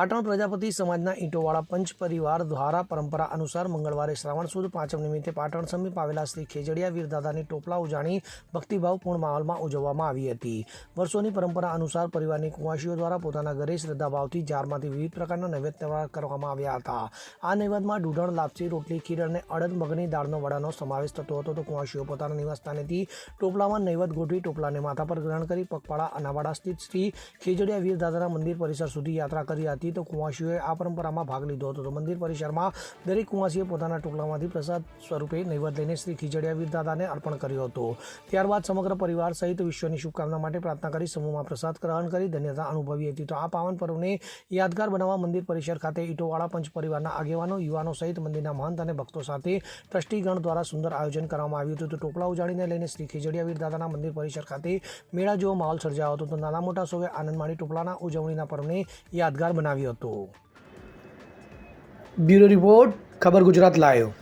પાટણ પ્રજાપતિ સમાજના ઈંટોવાળા પંચ પરિવાર દ્વારા પરંપરા અનુસાર મંગળવારે શ્રાવણ સુદ પાંચમ નિમિત્તે પાટણ સમીપ આવેલા શ્રી ખેજડિયા વીરદાદાની ટોપલા ઉજાણી ભક્તિભાવપૂર્ણ માહોલમાં ઉજવવામાં આવી હતી. વર્ષોની પરંપરા અનુસાર પરિવારની કુંવાસીઓ દ્વારા પોતાના ઘરે શ્રદ્ધાભાવથી જારમાંથી વિવિધ પ્રકારના નૈવેદ્ય તૈયાર કરવામાં આવ્યા હતા. આ નૈવેદ્યમાં દૂધણ, લાપસી, રોટલી, ખીર અને અડદ, મગની દાળનો વડાનો સમાવેશ થતો હતો. તો કુંવાસીઓ પોતાના નિવાસસ્થાનેથી ટોપલામાં નૈવેદ્ય ગોઠવી ટોપલાને માથા પર ગ્રહણ કરી પગપાળા અનાવાડા સ્થિત શ્રી ખેજડિયા વીરદાદાના મંદિર પરિસર સુધી યાત્રા કરી હતી. તો કુંવાસીઓએ આ પરંપરામાં ભાગ લીધો હતો. તો મંદિર પરિસરમાં દરેક કુંવાસીએ પોતાના ટોપલામાંથી પ્રસાદ સ્વરૂપે નૈવેદ લઈને શ્રી ખીજડિયા વીરદાદાને અર્પણ કર્યો હતો. ત્યારબાદ સમગ્ર પરિવાર સહિત વિશ્વની શુભકામના માટે પ્રાર્થના કરી સમૂહમાં પ્રસાદ ગ્રહણ કરી ધન્યતા અનુભવી હતી. તો આ પાવન પર્વને યાદગાર બનાવવા મંદિર પરિસર ખાતે ઈટોવાળા પંચ પરિવારના આગેવાનો, યુવાનો સહિત મંદિરના મહંત અને ભક્તો સાથે ટ્રસ્ટીગણ દ્વારા સુંદર આયોજન કરવામાં આવ્યું હતું. તો ટોપલા ઉજાડીને લઈને શ્રી ખીજડિયા વીરદાદાના મંદિર પરિસર ખાતે મેળા જેવો માહોલ સર્જાયો હતો. તો નાના મોટા સૌએ આનંદ માણી ટોપલાના ઉજવણીના પર્વને યાદગાર બનાવ્યો. હતો. બ્યુરો રિપોર્ટ ખબર ગુજરાત લાયો.